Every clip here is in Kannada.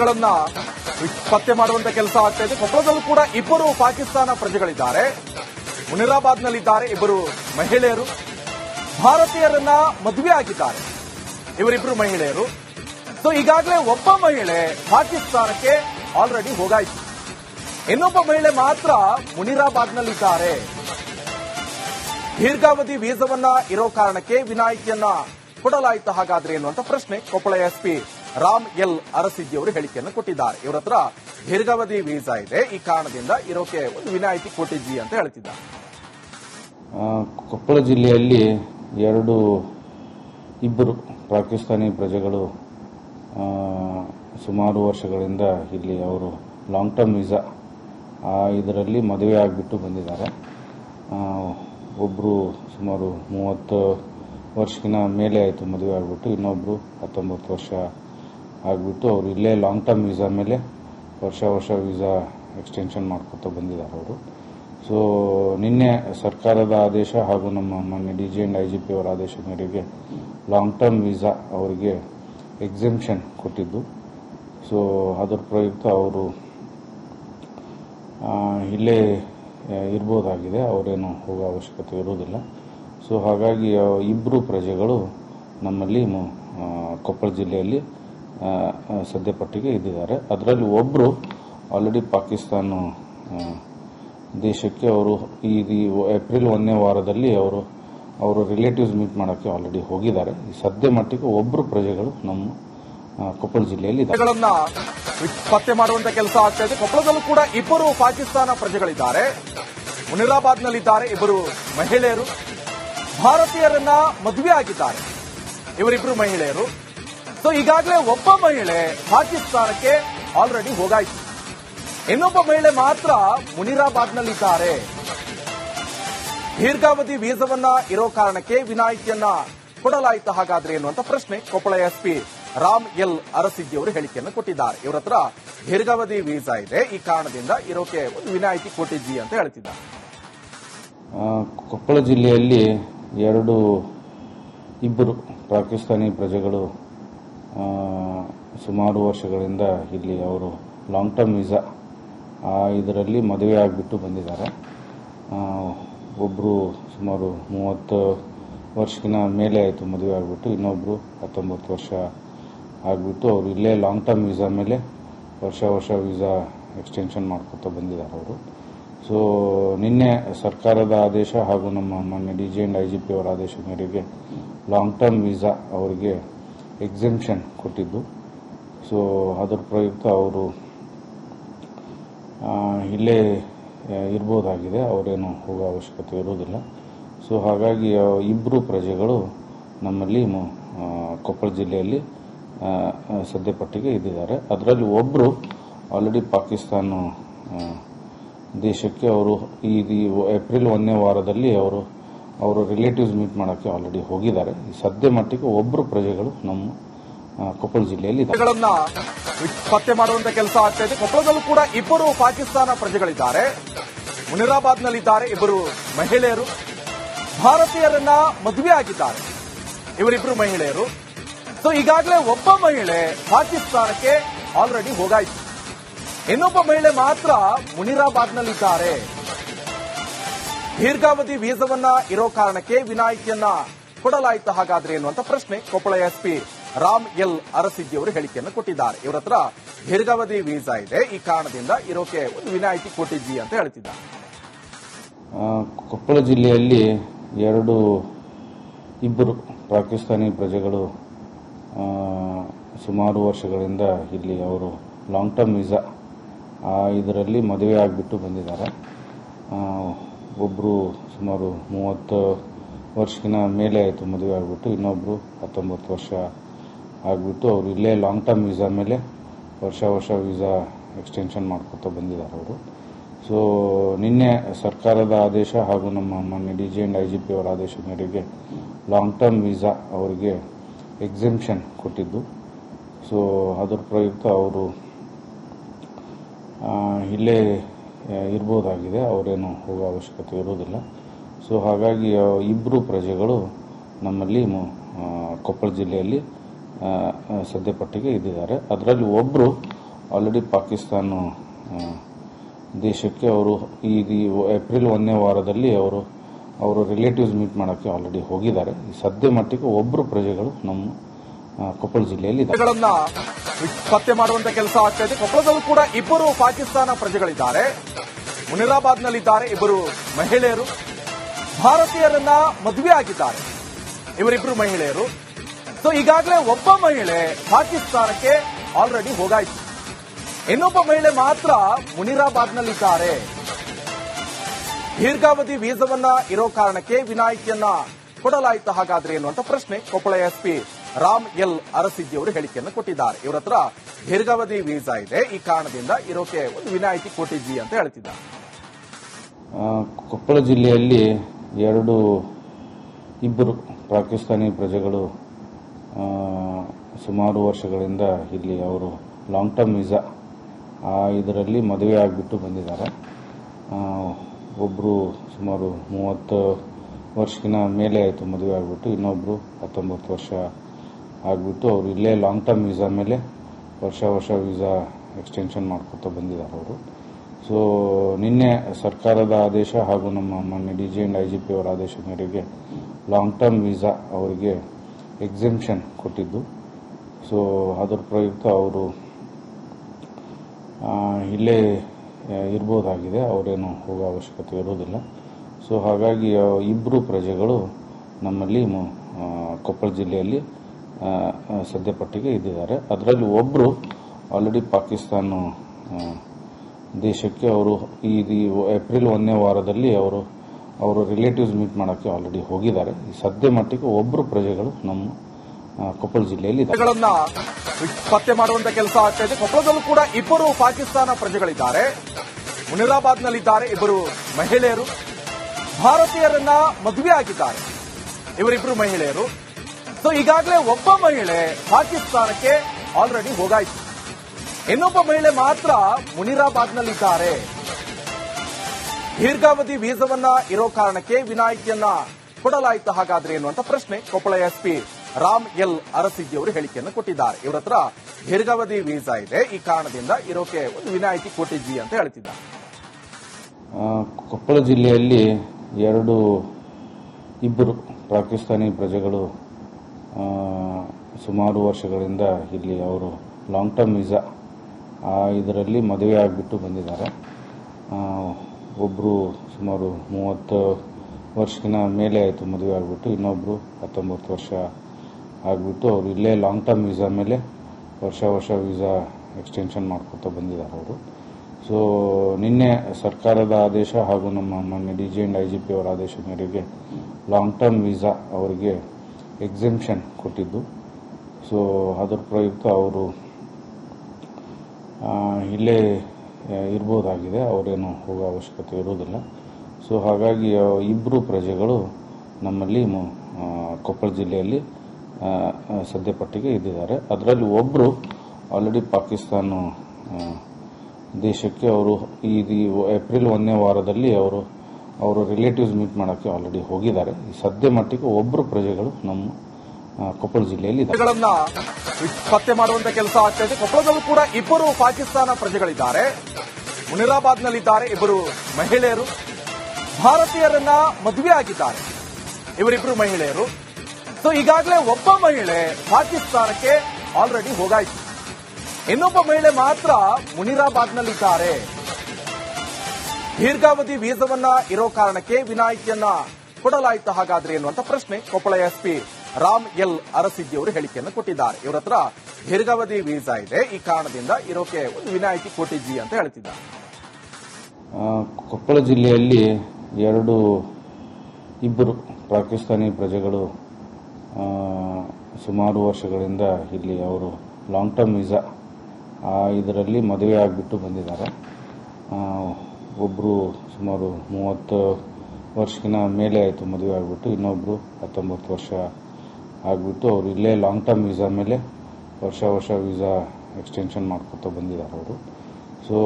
ಪ್ರಜೆಗಳನ್ನ ಪತ್ತೆ ಮಾಡುವಂತ ಕೆಲಸ ಆಗ್ತಾ ಇದೆ. ಕೊಪ್ಪಳದಲ್ಲೂ ಕೂಡ ಇಬ್ಬರು ಪಾಕಿಸ್ತಾನ ಪ್ರಜೆಗಳಿದ್ದಾರೆ. ಮುನಿರಾಬಾದ್ನಲ್ಲಿದ್ದಾರೆ ಇಬ್ಬರು ಮಹಿಳೆಯರು. ಭಾರತೀಯರನ್ನ ಮದುವೆ ಆಗಿದ್ದಾರೆ ಇವರಿಬ್ಬರು ಮಹಿಳೆಯರು. ಸೊ ಈಗಾಗಲೇ ಒಬ್ಬ ಮಹಿಳೆ ಪಾಕಿಸ್ತಾನಕ್ಕೆ ಆಲ್ರೆಡಿ ಹೋಗಾಯ್ತು. ಇನ್ನೊಬ್ಬ ಮಹಿಳೆ ಮಾತ್ರ ಮುನಿರಾಬಾದ್ನಲ್ಲಿದ್ದಾರೆ. ದೀರ್ಘಾವಧಿ ವೀಸವನ್ನ ಇರೋ ಕಾರಣಕ್ಕೆ ವಿನಾಯಿತಿಯನ್ನ ಕೊಡಲಾಯಿತು ಹಾಗಾದ್ರೆ ಎನ್ನುವಂತ ಪ್ರಶ್ನೆ ಕೊಪ್ಪಳ ಎಸ್ಪಿ ರಾಮ್ ಎಲ್ ಅರಸಿದ್ದಿ ಅವರು ಹೇಳಿಕೆಯನ್ನು ಕೊಟ್ಟಿದ್ದಾರೆ. ಇವರ ಹತ್ರ ದೀರ್ಘಾವಧಿ ವೀಸಾ ಇದೆ. ಈ ಕಾರಣದಿಂದ ಇರೋಕೆ ಒಂದು ವಿನಾಯಿತಿ ಕೊಟ್ಟಿದ್ದಿ ಅಂತ ಹೇಳ್ತಿದ್ದಾರೆ. ಕೊಪ್ಪಳ ಜಿಲ್ಲೆಯಲ್ಲಿ ಎರಡು, ಇಬ್ಬರು ಪಾಕಿಸ್ತಾನಿ ಪ್ರಜೆಗಳು ಸುಮಾರು ವರ್ಷಗಳಿಂದ ಇಲ್ಲಿ ಅವರು ಲಾಂಗ್ ಟರ್ಮ್ ವೀಸಾ ಇದರಲ್ಲಿ ಮದುವೆ ಆಗಿಬಿಟ್ಟು ಬಂದಿದ್ದಾರೆ. ಒಬ್ಬರು ಸುಮಾರು ಮೂವತ್ತು ವರ್ಷಕ್ಕಿಂತ ಮೇಲೆ ಆಯಿತು ಮದುವೆ ಆಗಿಬಿಟ್ಟು ಇನ್ನೊಬ್ಬರು ಹತ್ತೊಂಬತ್ತು ವರ್ಷ ಆಗಿಬಿಟ್ಟು ಅವರು ಇಲ್ಲೇ ಲಾಂಗ್ ಟರ್ಮ್ ವೀಸಾ ಮೇಲೆ ವರ್ಷ ವರ್ಷ ವೀಸಾ ಎಕ್ಸ್ಟೆನ್ಷನ್ ಮಾಡ್ಕೊತಾ ಬಂದಿದ್ದಾರೆ ಅವರು. ಸೊ ನಿನ್ನೆ ಸರ್ಕಾರದ ಆದೇಶ ಹಾಗೂ ನಮ್ಮ, ಮೊನ್ನೆ D G and I G P ಅವರ ಆದೇಶ ಮೇರೆಗೆ ಲಾಂಗ್ ಟರ್ಮ್ ವೀಸಾ ಅವರಿಗೆ ಎಕ್ಸಿಬಿಷನ್ ಕೊಟ್ಟಿದ್ದು. ಸೊ ಅದರ ಪ್ರಯುಕ್ತ ಅವರು ಇಲ್ಲೇ ಇರ್ಬೋದಾಗಿದೆ. ಅವರೇನು ಹೋಗೋ ಅವಶ್ಯಕತೆ ಇರೋದಿಲ್ಲ ಸೊ ಹಾಗಾಗಿ ಇಬ್ಬರು ಪ್ರಜೆಗಳು ನಮ್ಮಲ್ಲಿ ಕೊಪ್ಪಳ ಜಿಲ್ಲೆಯಲ್ಲಿ ಸದ್ಯಪಟ್ಟಿಗೆ ಇದ್ದಿದ್ದಾರೆ. ಅದರಲ್ಲಿ ಒಬ್ಬರು ಆಲ್ರೆಡಿ ಪಾಕಿಸ್ತಾನ ದೇಶಕ್ಕೆ ಅವರು ಈ ಏಪ್ರಿಲ್ ಒಂದನೇ ವಾರದಲ್ಲಿ ಅವರು, ಅವರ ರಿಲೇಟಿವ್ಸ್ ಮೀಟ್ ಮಾಡೋಕ್ಕೆ ಆಲ್ರೆಡಿ ಹೋಗಿದ್ದಾರೆ. ಸದ್ಯ ಮಟ್ಟಿಗೆ ಒಬ್ಬರು ಪ್ರಜೆಗಳು ನಮ್ಮ ಕೊಪ್ಪಳ ಜಿಲ್ಲೆಯಲ್ಲಿ ಪತ್ತೆ ಮಾಡುವಂತ ಕೆಲಸ ಆಗ್ತಾ ಇದೆ. ಕೊಪ್ಪಳದಲ್ಲೂ ಕೂಡ ಇಬ್ಬರು ಪಾಕಿಸ್ತಾನ ಪ್ರಜೆಗಳಿದ್ದಾರೆ. ಮುನಿರಾಬಾದ್ನಲ್ಲಿದ್ದಾರೆ ಇಬ್ಬರು ಮಹಿಳೆಯರು. ಭಾರತೀಯರನ್ನ ಮದುವೆ ಆಗಿದ್ದಾರೆ. ಇವರಿಬ್ಬರು ಮಹಿಳೆಯರು. ಸೊ ಈಗಾಗಲೇ ಒಬ್ಬ ಮಹಿಳೆ ಪಾಕಿಸ್ತಾನಕ್ಕೆ ಆಲ್ರೆಡಿ ಹೋಗಾಯ್ತು. ಇನ್ನೊಬ್ಬ ಮಹಿಳೆ ಮಾತ್ರ ಮುನಿರಾಬಾದ್ನಲ್ಲಿದ್ದಾರೆ. ದೀರ್ಘಾವಧಿ ವೀಸವನ್ನ ಇರೋ ಕಾರಣಕ್ಕೆ ವಿನಾಯಿತಿಯನ್ನ ಕೊಡಲಾಯಿತು. ಹಾಗಾದ್ರೆ ಎನ್ನುವಂತ ಪ್ರಶ್ನೆ ಕೊಪ್ಪಳ ಎಸ್ಪಿ ರಾಮ್ ಎಲ್ ಅರಸಿದ್ದಿ ಅವರು ಹೇಳಿಕೆಯನ್ನು ಕೊಟ್ಟಿದ್ದಾರೆ. ಇವರ ಹತ್ರ ದೀರ್ಘಾವಧಿ ವೀಸಾ ಇದೆ. ಈ ಕಾರಣದಿಂದ ಇರೋಕೆ ಒಂದು ವಿನಾಯಿತಿ ಕೊಟ್ಟಿದ್ದಿ ಅಂತ ಹೇಳ್ತಿದ್ದಾರೆ. ಕೊಪ್ಪಳ ಜಿಲ್ಲೆಯಲ್ಲಿ ಎರಡು ಇಬ್ಬರು ಪಾಕಿಸ್ತಾನಿ ಪ್ರಜೆಗಳು ಸುಮಾರು ವರ್ಷಗಳಿಂದ ಇಲ್ಲಿ ಅವರು ಲಾಂಗ್ ಟರ್ಮ್ ವೀಸಾ ಇದರಲ್ಲಿ ಮದುವೆ ಆಗಿಬಿಟ್ಟು ಬಂದಿದ್ದಾರೆ. ಒಬ್ಬರು ಸುಮಾರು ಮೂವತ್ತು ವರ್ಷಕ್ಕಿಂತ ಮೇಲೆ ಆಯಿತು ಮದುವೆ ಆಗಿಬಿಟ್ಟು ಇನ್ನೊಬ್ಬರು ಹತ್ತೊಂಬತ್ತು ವರ್ಷ ಆಗಿಬಿಟ್ಟು ಅವರು ಇಲ್ಲೇ ಲಾಂಗ್ ಟರ್ಮ್ ವೀಸಾ ಮೇಲೆ ವರ್ಷ ವರ್ಷ ವೀಸಾ ಎಕ್ಸ್ಟೆನ್ಷನ್ ಮಾಡ್ಕೊತಾ ಬಂದಿದ್ದಾರೆ ಅವರು. ಸೊ ನಿನ್ನೆ ಸರ್ಕಾರದ ಆದೇಶ ಹಾಗೂ ನಮ್ಮ ಮಾನ್ಯ D G and I G P ಅವರ ಆದೇಶ ಮೇರೆಗೆ ಲಾಂಗ್ ಟರ್ಮ್ ವೀಸಾ ಅವರಿಗೆ ಎಕ್ಸಿಬಿಷನ್ ಕೊಟ್ಟಿದ್ದು. ಸೊ ಅದರ ಪ್ರಯುಕ್ತ ಅವರು ಇಲ್ಲೇ ಇರ್ಬೋದಾಗಿದೆ. ಅವರೇನು ಹೋಗೋ ಅವಶ್ಯಕತೆ ಇರೋದಿಲ್ಲ ಸೊ ಹಾಗಾಗಿ ಇಬ್ಬರು ಪ್ರಜೆಗಳು ನಮ್ಮಲ್ಲಿ ಕೊಪ್ಪಳ ಜಿಲ್ಲೆಯಲ್ಲಿ ಸದ್ಯಪಟ್ಟಿಗೆ ಇದ್ದಿದ್ದಾರೆ. ಅದರಲ್ಲಿ ಒಬ್ಬರು ಆಲ್ರೆಡಿ ಪಾಕಿಸ್ತಾನ ದೇಶಕ್ಕೆ ಅವರು ಈ, ಏಪ್ರಿಲ್ ಒಂದನೇ ವಾರದಲ್ಲಿ ಅವರು ಅವರು ರಿಲೇಟಿವ್ಸ್ ಮೀಟ್ ಮಾಡೋಕ್ಕೆ ಆಲ್ರೆಡಿ ಹೋಗಿದ್ದಾರೆ. ಸದ್ಯ ಮಟ್ಟಿಗೆ ಒಬ್ಬರು ಪ್ರಜೆಗಳು ನಮ್ಮ ಕೊಪ್ಪಳ ಜಿಲ್ಲೆಯಲ್ಲಿ ಪತ್ತೆ ಮಾಡುವಂತ ಕೆಲಸ ಆಗ್ತಾ ಇದೆ. ಕೊಪ್ಪಳದಲ್ಲೂ ಕೂಡ ಇಬ್ಬರು ಪಾಕಿಸ್ತಾನ ಪ್ರಜೆಗಳಿದ್ದಾರೆ. ಮುನಿರಾಬಾದ್ನಲ್ಲಿದ್ದಾರೆ ಇಬ್ಬರು ಮಹಿಳೆಯರು. ಭಾರತೀಯರನ್ನ ಮದುವೆ ಆಗಿದ್ದಾರೆ ಇವರಿಬ್ಬರು ಮಹಿಳೆಯರು. ಸೊ ಈಗಾಗಲೇ ಒಬ್ಬ ಮಹಿಳೆ ಪಾಕಿಸ್ತಾನಕ್ಕೆ ಆಲ್ರೆಡಿ ಹೋಗಾಯಿತು. ಇನ್ನೊಬ್ಬ ಮಹಿಳೆ ಮಾತ್ರ ಮುನಿರಾಬಾದ್ನಲ್ಲಿದ್ದಾರೆ. ದೀರ್ಘಾವಧಿ ವೀಸವನ್ನ ಇರೋ ಕಾರಣಕ್ಕೆ ವಿನಾಯಿತಿಯನ್ನ ಕೊಡಲಾಯಿತು ಹಾಗಾದ್ರೆ ಎನ್ನುವಂತ ಪ್ರಶ್ನೆ ಕೊಪ್ಪಳ ಎಸ್ಪಿ ರಾಮ್ ಎಲ್ ಅರಸಿದ್ದಿ ಅವರು ಹೇಳಿಕೆಯನ್ನು ಕೊಟ್ಟಿದ್ದಾರೆ. ಇವರ ಹತ್ರ ದೀರ್ಘಾವಧಿ ವೀಸಾ ಇದೆ. ಈ ಕಾರಣದಿಂದ ಇರೋಕೆ ಒಂದು ವಿನಾಯಿತಿ ಕೊಟ್ಟಿದ್ವಿ ಅಂತ ಹೇಳ್ತಿದ್ದಾರೆ. ಕೊಪ್ಪಳ ಜಿಲ್ಲೆಯಲ್ಲಿ ಎರಡು, ಇಬ್ಬರು ಪಾಕಿಸ್ತಾನಿ ಪ್ರಜೆಗಳು ಸುಮಾರು ವರ್ಷಗಳಿಂದ ಇಲ್ಲಿ ಅವರು ಲಾಂಗ್ ಟರ್ಮ್ ವೀಸಾ ಇದರಲ್ಲಿ ಮದುವೆ ಆಗಿಬಿಟ್ಟು ಬಂದಿದ್ದಾರೆ. ಒಬ್ಬರು ಸುಮಾರು ಮೂವತ್ತು ವರ್ಷಕ್ಕಿಂತ ಮೇಲೆ ಆಯಿತು, ಮದುವೆ ಆಗಿಬಿಟ್ಟು ಇನ್ನೊಬ್ಬರು ಹತ್ತೊಂಬತ್ತು ವರ್ಷ ಆಗಿಬಿಟ್ಟು ಅವರು ಇಲ್ಲೇ ಲಾಂಗ್ ಟರ್ಮ್ ವೀಸಾ ಮೇಲೆ ವರ್ಷ ವರ್ಷ ವೀಸಾ ಎಕ್ಸ್ಟೆನ್ಷನ್ ಮಾಡ್ಕೊತಾ ಬಂದಿದ್ದಾರೆ ಅವರು. ಸೊ ನಿನ್ನೆ ಸರ್ಕಾರದ ಆದೇಶ ಹಾಗೂ ನಮ್ಮ ಮಾನ್ಯ D G and I G P ಅವರ ಆದೇಶ ಮೇರೆಗೆ ಲಾಂಗ್ ಟರ್ಮ್ ವೀಸಾ ಅವರಿಗೆ ಎಕ್ಸಿಬಿಷನ್ ಕೊಟ್ಟಿದ್ದು. ಸೊ ಅದರ ಪ್ರಯುಕ್ತ ಅವರು ಇಲ್ಲೇ ಇರ್ಬೋದಾಗಿದೆ. ಅವರೇನು ಹೋಗೋ ಅವಶ್ಯಕತೆ ಇರುವುದಿಲ್ಲ ಸೊ ಹಾಗಾಗಿ ಇಬ್ಬರು ಪ್ರಜೆಗಳು ನಮ್ಮಲ್ಲಿ ಕೊಪ್ಪಳ ಜಿಲ್ಲೆಯಲ್ಲಿ ಸದ್ಯಪಟ್ಟಿಗೆ ಇದ್ದಿದ್ದಾರೆ. ಅದರಲ್ಲಿ ಒಬ್ಬರು ಆಲ್ರೆಡಿ ಪಾಕಿಸ್ತಾನ ದೇಶಕ್ಕೆ ಅವರು ಈ ಏಪ್ರಿಲ್ ಒಂದನೇ ವಾರದಲ್ಲಿ ಅವರು ಅವರು ರಿಲೇಟಿವ್ಸ್ ಮೀಟ್ ಮಾಡೋಕ್ಕೆ ಆಲ್ರೆಡಿ ಹೋಗಿದ್ದಾರೆ. ಸದ್ಯ ಮಟ್ಟಿಗೆ ಒಬ್ಬರು ಪ್ರಜೆಗಳು ನಮ್ಮ ಕೊಪ್ಪಳ ಜಿಲ್ಲೆಯಲ್ಲಿ ಪತ್ತೆ ಮಾಡುವಂತ ಕೆಲಸ ಆಗ್ತಾ ಇದೆ. ಕೊಪ್ಪಳದಲ್ಲೂ ಕೂಡ ಇಬ್ಬರು ಪಾಕಿಸ್ತಾನ ಪ್ರಜೆಗಳಿದ್ದಾರೆ. ಮುನಿರಾಬಾದ್ನಲ್ಲಿದ್ದಾರೆ ಇಬ್ಬರು ಮಹಿಳೆಯರು. ಭಾರತೀಯರನ್ನ ಮದುವೆ ಆಗಿದ್ದಾರೆ ಇವರಿಬ್ಬರು ಮಹಿಳೆಯರು. ಸೊ ಈಗಾಗಲೇ ಒಬ್ಬ ಮಹಿಳೆ ಪಾಕಿಸ್ತಾನಕ್ಕೆ ಆಲ್ರೆಡಿ ಹೋಗಾಯಿತು. ಇನ್ನೊಬ್ಬ ಮಹಿಳೆ ಮಾತ್ರ ಮುನಿರಾಬಾದ್ನಲ್ಲಿದ್ದಾರೆ. ದೀರ್ಘಾವಧಿ ವೀಸವನ್ನ ಇರೋ ಕಾರಣಕ್ಕೆ ವಿನಾಯಿತಿಯನ್ನ ಕೊಡಲಾಯಿತು ಹಾಗಾದ್ರೆ ಎನ್ನುವಂತ ಪ್ರಶ್ನೆ ಕೊಪ್ಪಳ ಎಸ್ಪಿ ರಾಮ್ ಎಲ್ ಅರಸಿದ್ದಿ ಅವರು ಹೇಳಿಕೆಯನ್ನು ಕೊಟ್ಟಿದ್ದಾರೆ. ಇವರ ಹತ್ರ ದೀರ್ಘಾವಧಿ ವೀಸಾ ಇದೆ. ಈ ಕಾರಣದಿಂದ ಇರೋಕೆ ಒಂದು ವಿನಾಯಿತಿ ಕೊಟ್ಟಿದ್ದಿ ಅಂತ ಹೇಳ್ತಿದ್ದಾರೆ. ಕೊಪ್ಪಳ ಜಿಲ್ಲೆಯಲ್ಲಿ ಎರಡು, ಇಬ್ಬರು ಪಾಕಿಸ್ತಾನಿ ಪ್ರಜೆಗಳು ಸುಮಾರು ವರ್ಷಗಳಿಂದ ಇಲ್ಲಿ ಅವರು ಲಾಂಗ್ ಟರ್ಮ್ ವೀಸಾ ಆ, ಇದರಲ್ಲಿ ಮದುವೆ ಆಗಿಬಿಟ್ಟು ಬಂದಿದ್ದಾರೆ. ಒಬ್ಬರು ಸುಮಾರು ಮೂವತ್ತು ವರ್ಷಕ್ಕಿಂತ ಮೇಲೆ ಆಯಿತು ಮದುವೆ ಆಗಿಬಿಟ್ಟು ಇನ್ನೊಬ್ಬರು ಹತ್ತೊಂಬತ್ತು ವರ್ಷ ಆಗಿಬಿಟ್ಟು ಅವರು ಇಲ್ಲೇ ಲಾಂಗ್ ಟರ್ಮ್ ವೀಸಾ ಮೇಲೆ ವರ್ಷ ವರ್ಷ ವೀಸಾ ಎಕ್ಸ್ಟೆನ್ಷನ್ ಮಾಡ್ಕೊತಾ ಬಂದಿದ್ದಾರೆ ಅವರು. ಸೊ ನಿನ್ನೆ ಸರ್ಕಾರದ ಆದೇಶ ಹಾಗೂ ನಮ್ಮ ಮೊನ್ನೆ D G and I G P ಅವರ ಆದೇಶ ಮೇರೆಗೆ ಲಾಂಗ್ ಟರ್ಮ್ ವೀಸಾ ಅವರಿಗೆ ಎಕ್ಸಿಬಿಷನ್ ಕೊಟ್ಟಿದ್ದು. ಸೊ ಅದರ ಪ್ರಯುಕ್ತ ಅವರು ಇಲ್ಲೇ ಇರ್ಬೋದಾಗಿದೆ. ಅವರೇನು ಹೋಗೋ ಅವಶ್ಯಕತೆ ಇರೋದಿಲ್ಲ. ಸೊ ಹಾಗಾಗಿ ಇಬ್ಬರು ಪ್ರಜೆಗಳು ನಮ್ಮಲ್ಲಿ ಕೊಪ್ಪಳ ಜಿಲ್ಲೆಯಲ್ಲಿ ಸದ್ಯಪಟ್ಟಿಗೆ ಇದ್ದಿದ್ದಾರೆ. ಅದರಲ್ಲಿ ಒಬ್ಬರು ಆಲ್ರೆಡಿ ಪಾಕಿಸ್ತಾನ ದೇಶಕ್ಕೆ ಅವರು ಈ ಏಪ್ರಿಲ್ ಒಂದನೇ ವಾರದಲ್ಲಿ ಅವರು, ಅವರ ರಿಲೇಟಿವ್ಸ್ ಮೀಟ್ ಮಾಡೋಕ್ಕೆ ಆಲ್ರೆಡಿ ಹೋಗಿದ್ದಾರೆ. ಸದ್ಯ ಮಟ್ಟಿಗೆ ಒಬ್ಬರು ಪ್ರಜೆಗಳು ನಮ್ಮ ಕೊಪ್ಪಳ ಜಿಲ್ಲೆಯಲ್ಲಿ ಪತ್ತೆ ಮಾಡುವಂತ ಕೆಲಸ ಆಗ್ತಾ ಇದೆ. ಕೊಪ್ಪಳದಲ್ಲೂ ಕೂಡ ಇಬ್ಬರು ಪಾಕಿಸ್ತಾನ ಪ್ರಜೆಗಳಿದ್ದಾರೆ. ಮುನಿರಾಬಾದ್ನಲ್ಲಿದ್ದಾರೆ ಇಬ್ಬರು ಮಹಿಳೆಯರು. ಭಾರತೀಯರನ್ನ ಮದುವೆ ಆಗಿದ್ದಾರೆ. ಇವರಿಬ್ಬರು ಮಹಿಳೆಯರು. ಸೊ ಈಗಾಗಲೇ ಒಬ್ಬ ಮಹಿಳೆ ಪಾಕಿಸ್ತಾನಕ್ಕೆ ಆಲ್ರೆಡಿ ಹೋಗಾಯ್ತು. ಇನ್ನೊಬ್ಬ ಮಹಿಳೆ ಮಾತ್ರ ಮುನಿರಾಬಾದ್ನಲ್ಲಿದ್ದಾರೆ. ದೀರ್ಘಾವಧಿ ವೀಸವನ್ನ ಇರೋ ಕಾರಣಕ್ಕೆ ವಿನಾಯಿತಿಯನ್ನ ಕೊಡಲಾಯಿತು. ಹಾಗಾದ್ರೆ ಎನ್ನುವಂತ ಪ್ರಶ್ನೆ ಕೊಪ್ಪಳ ಎಸ್ಪಿ ರಾಮ್ ಎಲ್ ಅರಸಿದ್ದಿ ಅವರು ಹೇಳಿಕೆಯನ್ನು ಕೊಟ್ಟಿದ್ದಾರೆ. ಇವರ ಹತ್ರ ದೀರ್ಘಾವಧಿ ವೀಸಾ ಇದೆ. ಈ ಕಾರಣದಿಂದ ಇರೋಕೆ ಒಂದು ವಿನಾಯಿತಿ ಕೊಟ್ಟಿದ್ವಿ ಅಂತ ಹೇಳ್ತಿದ್ದಾರೆ. ಕೊಪ್ಪಳ ಜಿಲ್ಲೆಯಲ್ಲಿ ಎರಡು ಇಬ್ಬರು ಪಾಕಿಸ್ತಾನಿ ಪ್ರಜೆಗಳು ಸುಮಾರು ವರ್ಷಗಳಿಂದ ಇಲ್ಲಿ ಅವರು ಲಾಂಗ್ ಟರ್ಮ್ ವೀಸಾ ಆ, ಇದರಲ್ಲಿ ಮದುವೆ ಆಗಿಬಿಟ್ಟು ಬಂದಿದ್ದಾರೆ. ಒಬ್ಬರು ಸುಮಾರು ಮೂವತ್ತು ವರ್ಷಕ್ಕಿಂತ ಮೇಲೆ ಆಯಿತು ಮದುವೆ ಆಗಿಬಿಟ್ಟು ಇನ್ನೊಬ್ಬರು ಹತ್ತೊಂಬತ್ತು ವರ್ಷ ಆಗಿಬಿಟ್ಟು ಅವರು ಇಲ್ಲೇ ಲಾಂಗ್ ಟರ್ಮ್ ವೀಸಾ ಮೇಲೆ ವರ್ಷ ವರ್ಷ ವೀಸಾ ಎಕ್ಸ್ಟೆನ್ಷನ್ ಮಾಡ್ಕೊತಾ ಬಂದಿದ್ದಾರೆ ಅವರು. ಸೊ ನಿನ್ನೆ ಸರ್ಕಾರದ ಆದೇಶ ಹಾಗೂ ನಮ್ಮ ಮೊನ್ನೆ D G and I G P ಅವರ ಆದೇಶ ಮೇರೆಗೆ ಲಾಂಗ್ ಟರ್ಮ್ ವೀಸಾ ಅವರಿಗೆ ಎಕ್ಸಿಬಿಷನ್ ಕೊಟ್ಟಿದ್ದು. ಸೊ ಅದರ ಪ್ರಯುಕ್ತ ಅವರು ಇಲ್ಲೇ ಇರ್ಬೋದಾಗಿದೆ. ಅವರೇನು ಹೋಗೋ ಅವಶ್ಯಕತೆ ಇರೋದಿಲ್ಲ ಸೊ ಹಾಗಾಗಿ ಇಬ್ಬರು ಪ್ರಜೆಗಳು ನಮ್ಮಲ್ಲಿ ಕೊಪ್ಪಳ ಜಿಲ್ಲೆಯಲ್ಲಿ ಸದ್ಯಪಟ್ಟಿಗೆ ಇದ್ದಿದ್ದಾರೆ. ಅದರಲ್ಲಿ ಒಬ್ಬರು ಆಲ್ರೆಡಿ ಪಾಕಿಸ್ತಾನ ದೇಶಕ್ಕೆ ಅವರು ಈ, ಏಪ್ರಿಲ್ ಒಂದನೇ ವಾರದಲ್ಲಿ ಅವರು ಅವರು ರಿಲೇಟಿವ್ಸ್ ಮೀಟ್ ಮಾಡೋಕ್ಕೆ ಆಲ್ರೆಡಿ ಹೋಗಿದ್ದಾರೆ. ಸದ್ಯ ಮಟ್ಟಿಗೆ ಒಬ್ಬರು ಪ್ರಜೆಗಳು ನಮ್ಮ ಕೊಪ್ಪಳ ಜಿಲ್ಲೆಯಲ್ಲಿ ಪತ್ತೆ ಮಾಡುವಂತ ಕೆಲಸ ಆಗ್ತಾ ಇದೆ. ಕೊಪ್ಪಳದಲ್ಲೂ ಕೂಡ ಇಬ್ಬರು ಪಾಕಿಸ್ತಾನ ಪ್ರಜೆಗಳಿದ್ದಾರೆ. ಮುನಿರಾಬಾದ್ನಲ್ಲಿದ್ದಾರೆ ಇಬ್ಬರು ಮಹಿಳೆಯರು. ಭಾರತೀಯರನ್ನ ಮದುವೆ ಆಗಿದ್ದಾರೆ ಇವರಿಬ್ಬರು ಮಹಿಳೆಯರು. ಸೊ ಈಗಾಗಲೇ ಒಬ್ಬ ಮಹಿಳೆ ಪಾಕಿಸ್ತಾನಕ್ಕೆ ಆಲ್ರೆಡಿ ಹೋಗಾಯಿತು. ಇನ್ನೊಬ್ಬ ಮಹಿಳೆ ಮಾತ್ರ ಮುನಿರಾಬಾದ್ನಲ್ಲಿದ್ದಾರೆ. ದೀರ್ಘಾವಧಿ ವೀಸವನ್ನ ಇರೋ ಕಾರಣಕ್ಕೆ ವಿನಾಯಿತಿಯನ್ನ ಕೊಡಲಾಯಿತು ಹಾಗಾದ್ರೆ ಎನ್ನುವಂತ ಪ್ರಶ್ನೆ ಕೊಪ್ಪಳ ಎಸ್ಪಿ ರಾಮ್ ಎಲ್ ಅರಸಿದ್ದಿ ಅವರು ಹೇಳಿಕೆಯನ್ನು ಕೊಟ್ಟಿದ್ದಾರೆ. ಇವರ ಹತ್ರ ದೀರ್ಘಾವಧಿ ವೀಸಾ ಇದೆ. ಈ ಕಾರಣದಿಂದ ಇರೋಕೆ ಒಂದು ವಿನಾಯಿತಿ ಕೊಟ್ಟಿದ್ದಿ ಅಂತ ಹೇಳ್ತಿದ್ದಾರೆ. ಕೊಪ್ಪಳ ಜಿಲ್ಲೆಯಲ್ಲಿ ಎರಡು, ಇಬ್ಬರು ಪಾಕಿಸ್ತಾನಿ ಪ್ರಜೆಗಳು ಸುಮಾರು ವರ್ಷಗಳಿಂದ ಇಲ್ಲಿ ಅವರು ಲಾಂಗ್ ಟರ್ಮ್ ವೀಸಾ ಇದರಲ್ಲಿ ಮದುವೆ ಆಗಿಬಿಟ್ಟು ಬಂದಿದ್ದಾರೆ ಒಬ್ಬರು ಸುಮಾರು ಮೂವತ್ತು ವರ್ಷಕ್ಕಿಂತ ಮೇಲೆ ಆಯಿತು, ಮದುವೆ ಆಗಿಬಿಟ್ಟು. ಇನ್ನೊಬ್ಬರು ಹತ್ತೊಂಬತ್ತು ವರ್ಷ ಆಗಿಬಿಟ್ಟು ಅವರು ಇಲ್ಲೇ ಲಾಂಗ್ ಟರ್ಮ್ ವೀಸಾ ಮೇಲೆ ವರ್ಷ ವರ್ಷ ವೀಸಾ ಎಕ್ಸ್ಟೆನ್ಷನ್ ಮಾಡ್ಕೊತಾ ಬಂದಿದ್ದಾರೆ ಅವರು. ಸೊ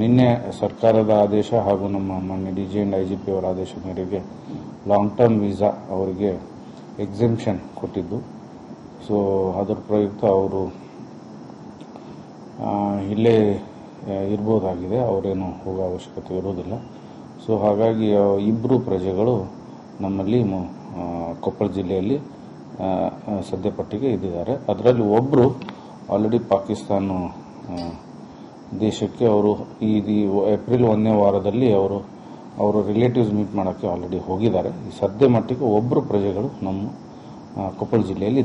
ನಿನ್ನೆ ಸರ್ಕಾರದ ಆದೇಶ ಹಾಗೂ ನಮ್ಮ ಮಾನ್ಯ D G and I G P ಅವರ ಆದೇಶ ಮೇರೆಗೆ ಲಾಂಗ್ ಟರ್ಮ್ ವೀಸಾ ಅವರಿಗೆ ಎಕ್ಸಿಬಿಷನ್ ಕೊಟ್ಟಿದ್ದು. ಸೊ ಅದರ ಪ್ರಯುಕ್ತ ಅವರು ಇಲ್ಲೇ ಇರ್ಬೋದಾಗಿದೆ. ಅವರೇನು ಹೋಗೋ ಅವಶ್ಯಕತೆ ಇರೋದಿಲ್ಲ. ಸೊ ಹಾಗಾಗಿ ಇಬ್ಬರು ಪ್ರಜೆಗಳು ನಮ್ಮಲ್ಲಿ ಕೊಪ್ಪಳ ಜಿಲ್ಲೆಯಲ್ಲಿ ಸದ್ಯಪಟ್ಟಿಗೆ ಇದ್ದಿದ್ದಾರೆ. ಅದರಲ್ಲಿ ಒಬ್ಬರು ಆಲ್ರೆಡಿ ಪಾಕಿಸ್ತಾನ ದೇಶಕ್ಕೆ ಅವರು ಈ ಏಪ್ರಿಲ್ ಒಂದನೇ ವಾರದಲ್ಲಿ ಅವರು, ಅವರ ರಿಲೇಟಿವ್ಸ್ ಮೀಟ್ ಮಾಡೋಕ್ಕೆ ಆಲ್ರೆಡಿ ಹೋಗಿದ್ದಾರೆ. ಸದ್ಯ ಮಟ್ಟಿಗೆ ಒಬ್ಬರು ಪ್ರಜೆಗಳು ನಮ್ಮ ಕೊಪ್ಪಳ ಜಿಲ್ಲೆಯಲ್ಲಿ